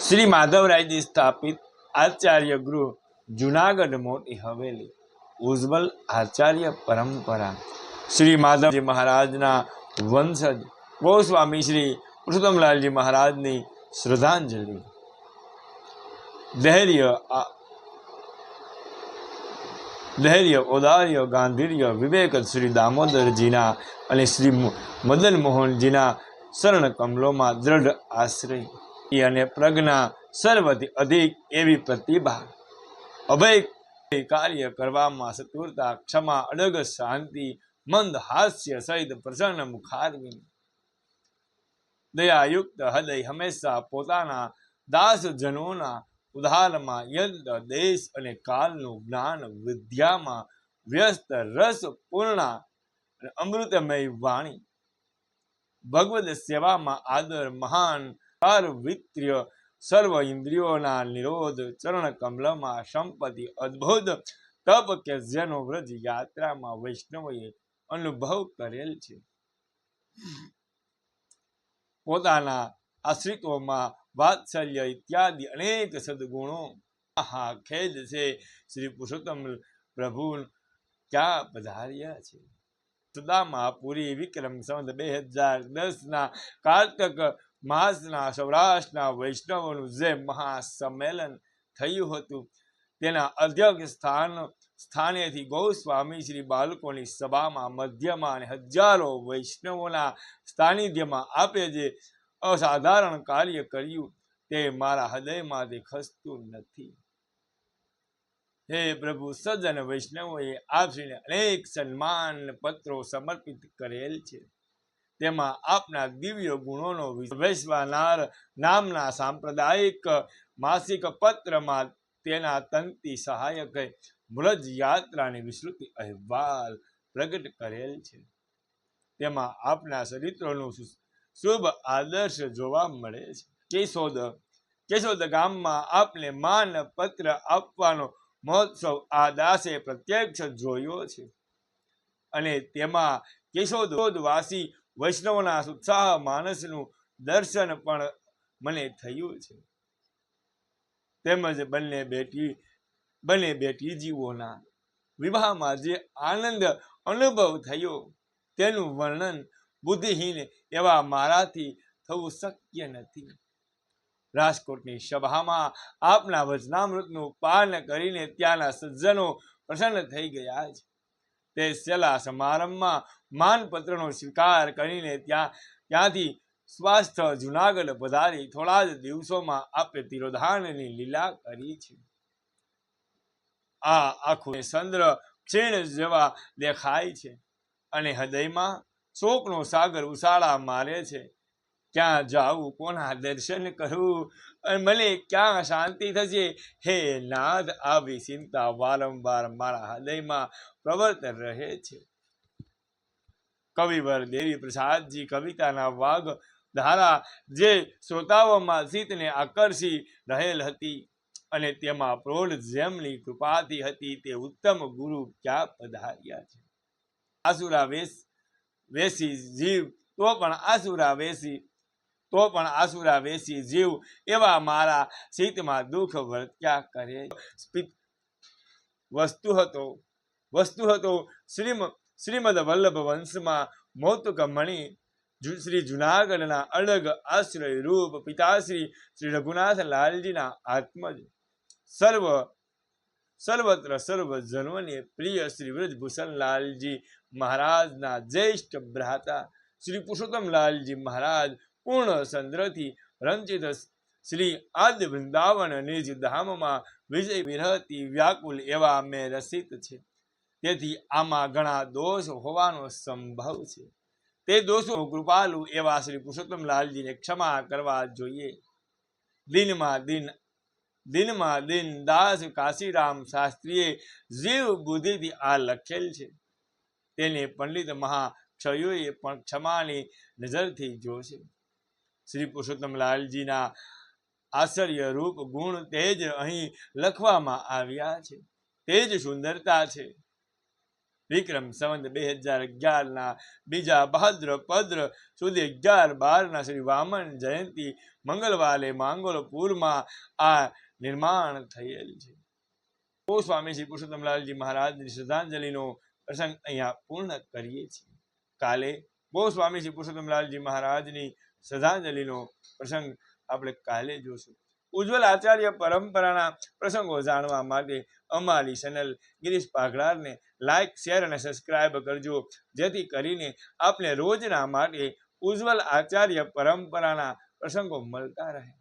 શ્રી માધવરાયજી સ્થાપિત આચાર્ય ગૃહ જુનાગઢ મોટી હવેલી, ઉજ્જવલ આચાર્ય પરંપરા. શ્રી માધવજી મહારાજના વંશજ, ગોસ્વામી શ્રી પુરુષોત્તમલાલજી મહારાજની શ્રદ્ધાંજલિ. ધૈર્ય ધૈર્ય ઉદાર્ય, ગાંધીર્ય, વિવેક શ્રી દામોદરજીના અને શ્રી મદન મોહનજીના શરણ કમલોમાં દ્રઢ આશ્રય. અને પ્રજ્ઞા સર્વથી અધિક એવી પ્રતિભા. અભય કાર્ય કરવામાં સતુરતા, ક્ષમા, અડગ શાંતિ, મંદ હાસ્ય સહિત પ્રસન્ન મુખારવી દયાયુક્ત હૃદય હંમેશા પોતાના દાસજનોના ઉદારમાં યંત્ર, દેશ અને કાળનું જ્ઞાન વિદ્યામાં વ્યસ્ત રસ પૂર્ણ અમૃતમય વાણી. ભગવદ સેવામાં આદર, મહાન વિત્ર્ય સર્વ ઇન્દ્રિયોના નિરોધ, ચરણ કમલમાં સંપત્તિ અદ્ભુત, તપ કે જેનો વ્રજ યાત્રામાં વૈષ્ણવએ અનુભવ કરેલ છે. પોતાના આશ્રિતોમાં વાત્સલ્ય ઇત્યાદિ અનેક સદગુણો. આહા, ખેદ છે શ્રી પુરુષોત્તમ પ્રભુ ક્યાં પધાર્યા છે? સુદામા મહાપુરી વિક્રમ સંત બે હજાર દસના કારતક માસના સૌરાષ્ટ્રના વૈષ્ણવોનું જે મહાસંમેલન થયું હતું, તેના અધ્યક્ષ સ્થાન સ્થાનેથી ગૌસ્વામી શ્રી બાળકોની સભામાં મધ્યમાં અને હજારો વૈષ્ણવોના સાનિધ્યમાં આપે જે અસાધારણ કાર્ય કર્યું તે મારા હૃદયમાંથી ખસતું નથી. હે પ્રભુ, સજ્જન વૈષ્ણવોએ આપશ્રીને અનેક સન્માન પત્રો સમર્પિત કરેલ છે. તેમાં આપના દિવ્ય ગુણોનો વૈશ્વાનાર નામના સાંપ્રદાયિક માસિક પત્રમાં તેના તંતી સહાયક વ્રજ યાત્રાની વિસ્તૃત અહેવાલ પ્રગટ કરેલ છે. તેમાં આપના ચરિત્રોનું શુભ આદર્શ જોવા મળે છે. કેશોદ કેશોદ ગામમાં આપને માન પત્ર આપવાનો મહોત્સવ આ દાસે પ્રત્યક્ષ જોયો છે. અને તેમાં કેશોદવાસી વૈષ્ણવના ઉત્સાહ માનસનું દર્શન પણ મને થયું છે. તેમજ બંને બેટી બંને બેટી જીવોના વિવાહમાં જે આનંદ અનુભવ થયો, તેનું વર્ણન બુદ્ધિહીન એવા મારાથી થવું શક્ય નથી. રાજકોટની સભામાં આપના વચનામૃતનું પાન કરીને ત્યાંના સજ્જનો પ્રસન્ન થઈ ગયા છે તે છેલ્લા સમારંભમાં માનપત્રનો સ્વીકાર કરીને ત્યાં, ત્યાંથી સ્વાસ્થ્ય જુનાગઢ પધારી થોડા જ દિવસોમાં આપે તિરોધાનની લીલા કરી છે. આ આખું ચંદ્ર ક્ષીણ જેવા દેખાય છે અને હૃદયમાં શોકનો સાગર ઉછાળા મારે છે. ક્યાં જાવું કોના દર્શન કરવું અને મને ક્યાં શાંતિ થશે? હે નાદ, આવી ચિંતા વારંવાર મારા હૃદયમાં પ્રવર્ત રહે છે. કવિવર દેવી પ્રસાદજી કવિતાના વાઘ ધારા જે શ્રોતાઓમાં સીતને આકર્ષી રહેલ હતી અને તેમાં પ્રૌઢ જેમની કૃપાથી હતી તે ઉત્તમ ગુરુ ક્યાં પધાર્યા છે. આસુરા વેશ વેસી જીવ, તો પણ આસુરા વેસી, તો પણ આસુરા વેસી જીવ, એવા મારા ચિત્તમાં દુઃખ વર્ત્યા કરે. વસ્તુ હતો વસ્તુ હતો શ્રીમ, શ્રીમદ વલ્લભ વંશમાં મૌતુક મણિ શ્રી જુનાગઢના અડગ આશ્રય રૂપ પિતાશ્રી શ્રી રઘુનાથ લાલજીના આત્મજ, સર્વ સર્વત્ર સર્વ જન્મને પ્રિય શ્રી વ્રજભૂષણલાલજી મહારાજના જ્યેષ્ઠ ભ્રાતા શ્રી પુરુષોત્તમલાલજી મહારાજ પૂર્ણ સંદ્રથી રંજિત શ્રી આદ્ય વૃંદાવન નિજ ધામમાં વિજય વિરહતી વ્યાકુલ એવા મેં રસિત છે. તેથી આમાં ઘણા દોષ હોવાનો સંભવ છે. તે દોષો કૃપાલુ એવા શ્રી પુરુષોત્તમ લાલજીને ક્ષમા કરવા જોઈએ. દિનમાં દિન દિનમાં દિન દાસ કાશીરામ શાસ્ત્રીએ જીવ બુદ્ધિથી આ લખેલ છે. તેને પંડિત મહાક્ષયોએ પણ ક્ષમાની નજરથી જોશે. શ્રી પુરુષોત્તમ લાલજીના આશ્ચર્ય રૂપ ગુણ તેજ અહીં લખવામાં આવ્યા છે. તે જ સુંદરતા છે. વિક્રમ સંવંત બે હજાર અગિયારના બીજા ભાદ્ર પદ્ર સુધી અગિયાર બારના શ્રી વામન જયંતિ મંગળવારે માંગોલપુરમાં આ નિર્માણ થયેલ છે. ઓ સ્વામી પુરુષોત્તમલાલજી મહારાજની શ્રદ્ધાંજલિનો પ્રસંગ અહીંયા પૂર્ણ કરીએ છીએ. કાલે બહુ સ્વામી શ્રી પુરુષોત્તમલાલજી મહારાજની શ્રદ્ધાંજલિનો પ્રસંગ આપણે કાલે જોશું. ઉજ્જવલ આચાર્ય પરંપરાના પ્રસંગો જાણવા માટે અમારી ચેનલ ગિરીશ પાઘડારને લાઇક શેર અને સબસ્ક્રાઇબ કરજો. જેથી કરીને આપને રોજના માટે ઉજ્જવલ આચાર્ય પરંપરાના પ્રસંગો મળતા રહે.